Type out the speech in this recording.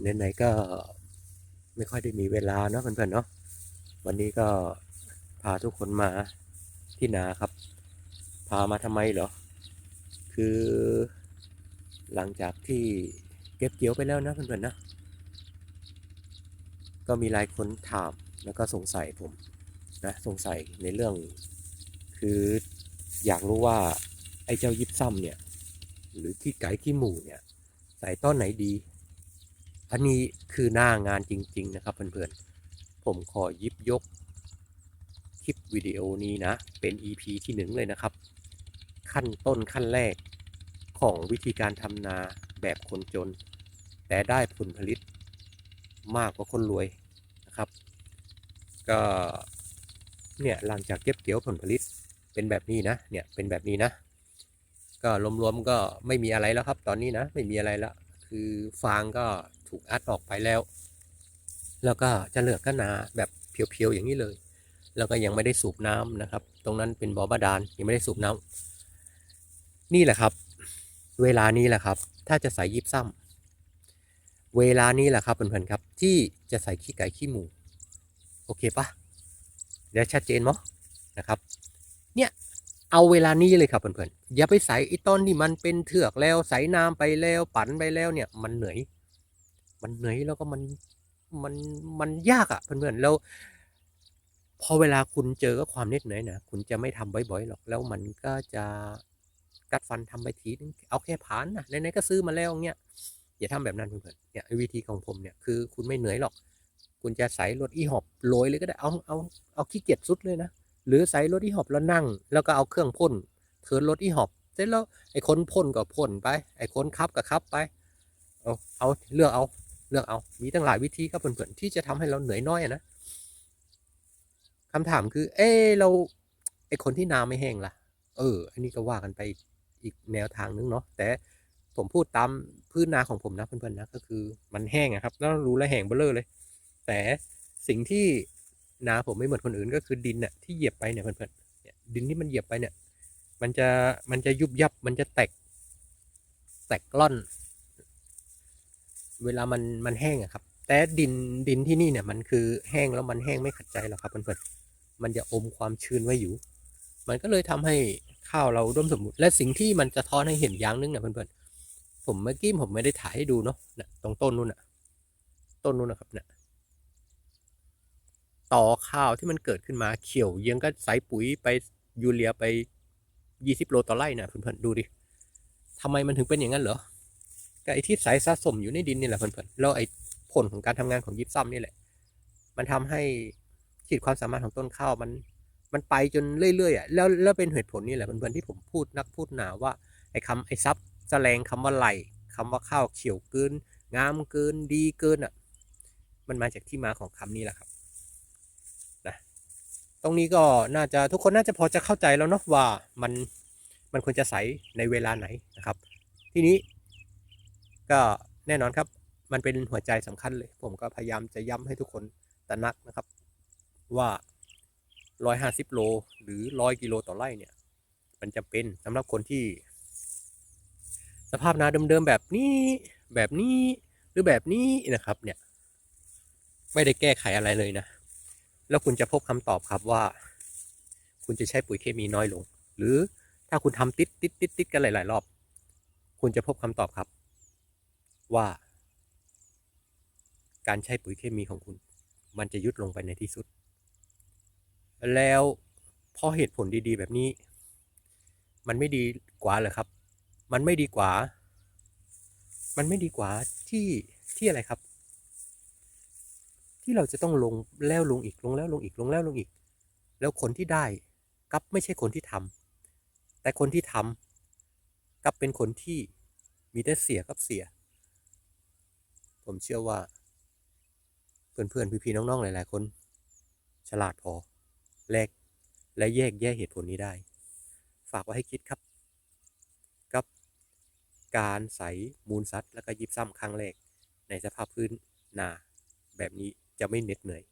ไหนๆก็ไม่ค่อยได้มีเวลาเนาะเพื่อนๆเนาะวันนี้ก็พาทุกคนมาที่นาครับ พามาทำไมเหรอ คือหลังจากที่เก็บเกี่ยวไปแล้วนะเพื่อนๆนะ ก็มีหลายคนถามแล้วก็สงสัยผมนะสงสัยในเรื่อง คืออยากรู้ว่าไอ้เจ้ายิบซ้ำเนี่ย หรือขี้ไก่ขี้หมูเนี่ยใส่ต้นไหนดี อันนี้คือหน้างานจริง ๆ นะครับเพื่อนๆ ผมขอยิบยกคลิปวิดีโอนี้นะ เป็น EP ที่หนึ่งเลยนะครับ ขั้นต้นขั้นแรกของวิธีการทำนาแบบคนจน แต่ได้ผลผลิตมากกว่าคนรวยนะครับ ก็เนี่ยหลังจากเก็บเกี่ยวผลผลิตเป็นแบบนี้นะเนี่ยเป็นแบบนี้นะ ก็รวมๆก็ไม่มีอะไรแล้วครับ ตอนนี้นะไม่มีอะไรแล้วคือฟางก็ ถูกอัดออกไปแล้ว แล้วก็จะเหลือก็นาแบบเพียวๆอย่างนี้เลย แล้วก็ยังไม่ได้สูบน้ำนะครับ ตรงนั้นเป็นบ่อบาดาลยังไม่ได้สูบน้ำนี่แหละครับ เวลานี้แหละครับ ถ้าจะใส่ยิบซ้ำเวลานี้แหละครับเพื่อนๆครับ ที่จะใส่ขี้ไก่ขี้หมู โอเคปะเดี๋ยวชัดเจนมั้ยนะครับ เนี่ยเอาเวลานี้เลยครับเพื่อนๆ อย่าไปใส่ไอ้ต้นที่มันเป็นเถือกแล้วใส่น้ำไปแล้วปั่นไปแล้วเนี่ยมันเหนื่อย มันเหนื่อยแล้วก็มันมันมันยากอะ่ะเพื่อนๆแล้ว พอเวลาคุณเจอกับความเหน็ดเหนื่อยนะคุณจะไม่ทำบ่อยๆหรอกแล้วมันก็จะกัดฟันทำไปทีนึงเอาแค่ผ่านนะไหนๆก็ซื้อมาแล้วเนี่ยอย่าทำแบบนั้นเพื่อนๆเนี่ยวิธีของผมเนี่ยคือคุณไม่เหนื่อยหรอก คุณจะใส่รถอีหอบโรยเลยก็ได้เอาเอาเอาขี้เกียจสุดเลยนะหรือใส่รถอีหอบแล้วนั่ง แล้วก็เอาเครื่องพ่นเทินรถอีหอบเสร็จแล้วไอ้คนพ่นก็พ่นไป ไอ้คนขับก็ขับไปเอาเอาเลือกเอา เลือกเอามีตั้งหลายวิธีครับเพื่อนๆที่จะทำให้เราเหนื่อยน้อยนะคำถามคือ เออเราไอคนที่นาไม่แห้งล่ะ เออ อันนี้ก็ว่ากันไปอีกแนวทางนึงเนาะแต่ผมพูดตามพื้นนาของผมนะเพื่อนๆนะก็คือมันแห้งอะครับแล้วรู้แล้วแห้งเบ้อเลย แต่สิ่งที่นาผมไม่เหมือนคนอื่นก็คือดินน่ะที่เหยียบไปเนี่ยเพื่อนๆดินที่มันเหยียบไปเนี่ย มันจะมันจะยุบยับมันจะแตกแตกล่อน เวลามันมันแห้งอะครับ แต่ดินดินที่นี่เนี่ยมันคือแห้งแล้วมันแห้งไม่ขัดใจหรอกครับเพื่อนๆมันจะอมความชื้นไว้อยู่ มันก็เลยทำให้ข้าวเราอุดมสมบูรณ์และสิ่งที่มันจะท้อนให้เห็นอย่างหนึงเนี่ยเพื่อนๆผมเมื่อกี้ผมไม่ได้ถ่ายให้ดูเนาะนะตรงต้นนู้นน่ะต้นนู้นนะครับเนี่ยต่อข้าวที่มันเกิดขึ้นมาเขียวเยียงก็ใส่ปุ๋ยไปยูเรียไปยี่สิบโลต่อไร่นะเพื่อนๆดูดิทำไมมันถึงเป็นอย่างนั้นเหรอ ก็ไอ้ที่สายสะสมอยู่ในดินนี่แหละเพื่อนๆแล้วไอ้ผลของการทำงานของยิบซ้ำนี่แหละ มันทำให้ขีดความสามารถของต้นข้าวมันมันไปจนเรื่อยๆอะแล้วแล้วเป็นเหตุผลนี่แหละเพื่อนๆที่ผมพูดนักพูดหนาว่าไอ้คำไอ้ซับแสลงคำว่าไหลคำว่าข้าวเขียวเกิน งามเกินดีเกินอะ มันมาจากที่มาของคำนี้แหละครับนะตรงนี้ก็น่าจะทุกคนน่าจะพอจะเข้าใจแล้วเนาะว่ามันมันควรจะใสในเวลาไหนนะครับ ทีนี้ ก็แน่นอนครับ มันเป็นหัวใจสำคัญเลย ผมก็พยายามจะย้ำให้ทุกคนตระหนักนะครับ ว่า 150 โลหรือ 100 กิโลต่อไร่เนี่ย มันจะเป็นสำหรับคนที่ สภาพนาเดิมๆแบบนี้แบบนี้หรือแบบนี้นะครับเนี่ย ไม่ได้แก้ไขอะไรเลยนะ แล้วคุณจะพบคำตอบครับว่า คุณจะใช้ปุ๋ยเคมีน้อยลง หรือถ้าคุณทำติดติดติดติดกันหลาย ๆ รอบ คุณจะพบคำตอบครับ ว่าการใช้ปุ๋ยเคมีของคุณ มันจะยุดลงไปในที่สุด แล้วพอเหตุผลดีๆ แบบนี้ มันไม่ดีกว่าเหรอครับ มันไม่ดีกว่า มันไม่ดีกว่าที่ที่อะไรครับ ที่เราจะต้องลงแล้วลงอีกลงแล้วลงอีกลงแล้วลงอีก แล้วคนที่ได้กับไม่ใช่คนที่ทำแต่คนที่ทำกับเป็นคนที่มีแต่เสียกับเสีย ผมเชื่อว่า เพื่อนๆ พี่ๆ น้องๆ หลายๆ คน ฉลาดพอแลกและแยกแยะเหตุผลนี้ได้ ฝากไว้ให้คิดครับ กับการใส่มูลสัตว์แล้วก็ยิบซ้ำครั้งแรกในสภาพพื้นนาแบบนี้จะไม่เหน็ดเหนื่อย